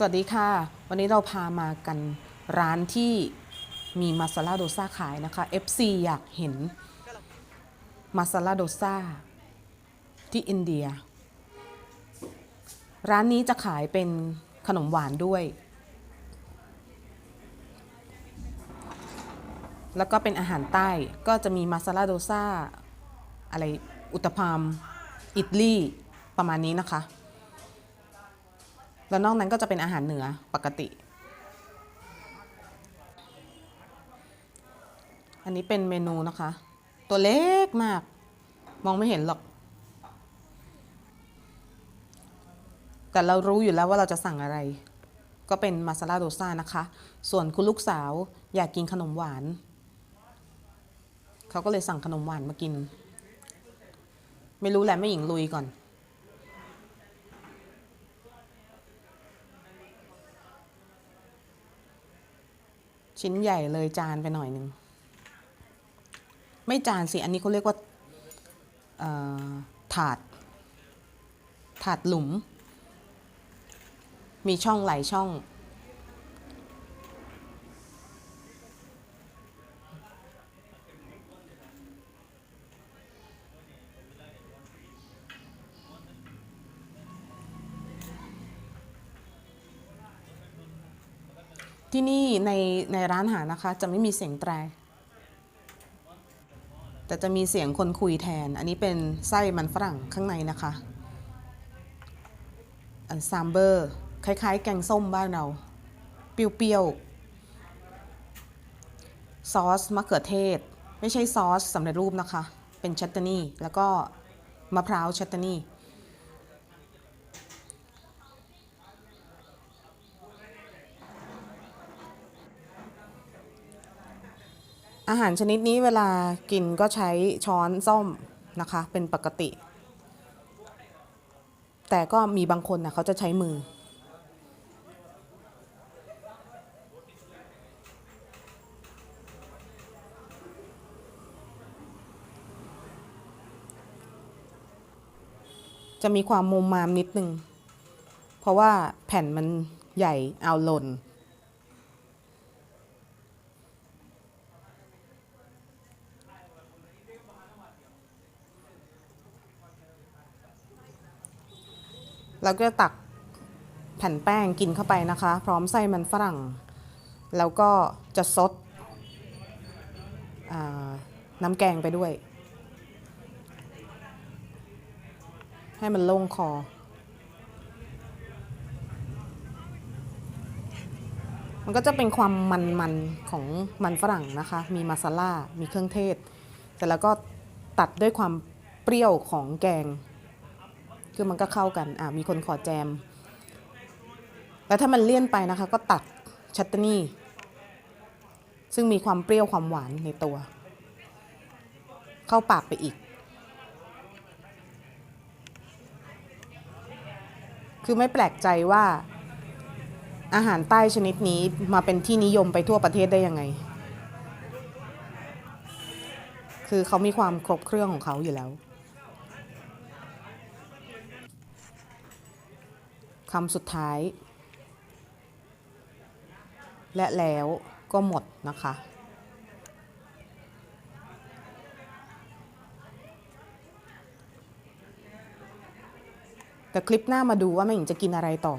สวัสดีค่ะ วันนี้เราพามากันร้านที่มีมาซาลาโดซาขายนะคะ FC อยากเห็นมาซาลาโดซาที่อินเดีย ร้านนี้จะขายเป็นขนมหวานด้วย แล้วก็เป็นอาหารใต้ก็จะมีมาซาลาโดซาอะไรอุตพามอิตลี่ประมาณนี้นะคะ แล้วนอกนั้นก็จะเป็นอาหารเหนือปกติ อันนี้เป็นเมนูนะคะ ตัวเล็กมาก มองไม่เห็นหรอก แต่เรารู้อยู่แล้วว่าเราจะสั่งอะไร ก็เป็นมาซาลาโดซ่านะคะ ส่วนคุณลูกสาวอยากกินขนมหวาน เขาก็เลยสั่งขนมหวานมากิน ไม่รู้แหละไม่หญิงลุยก่อน ชิ้นใหญ่เลยจานไปหน่อยหนึ่ง ไม่จานสิ อันนี้เขาเรียกว่าถาด ถาดหลุม มีช่องหลายช่อง ที่นี่ในในร้านอาหารนะคะ จะไม่มีเสียงแตร แต่จะมีเสียงคนคุยแทน อันนี้เป็นไส้มันฝรั่งข้างในนะคะ อันซามเบอร์ คล้ายๆ แกงส้มบ้านเรา เปรี้ยวๆ ซอสมะเขือเทศ ไม่ใช่ซอสสำเร็จรูปนะคะ เป็นชัตตานี่ แล้วก็มะพร้าวชัตตานี่ อาหารชนิดนี้เวลากินก็ใช้ช้อนส้อมนะคะ เป็นปกติ แต่ก็มีบางคนนะเขาจะใช้มือ จะมีความมุมมามนิดนึง เพราะว่าแผ่นมันใหญ่เอาหล่น เราก็ตักแผ่นแป้งกินเข้าไปนะคะ พร้อมไส้มันฝรั่ง แล้วก็จะซดน้ำแกงไปด้วย ให้มันโล่งคอ มันก็จะเป็นความมันๆของมันฝรั่งนะคะ มีมาซาล่ามีเครื่องเทศ แต่แล้วก็ตัดด้วยความเปรี้ยวของแกง คือมันก็เข้ากันอ่ามีคนขอแจม แล้วถ้ามันเลี่ยนไปนะคะ ก็ตัดชัตตานี่ ซึ่งมีความเปรี้ยวความหวานในตัว เข้าปากไปอีก คือไม่แปลกใจว่าอาหารใต้ชนิดนี้มาเป็นที่นิยมไปทั่วประเทศได้ยังไง คือเขามีความครบเครื่องของเขาอยู่แล้ว คำสุดท้าย และแล้วก็หมดนะคะ แต่คลิปหน้ามาดูว่าแม่หญิงจะกินอะไรต่อ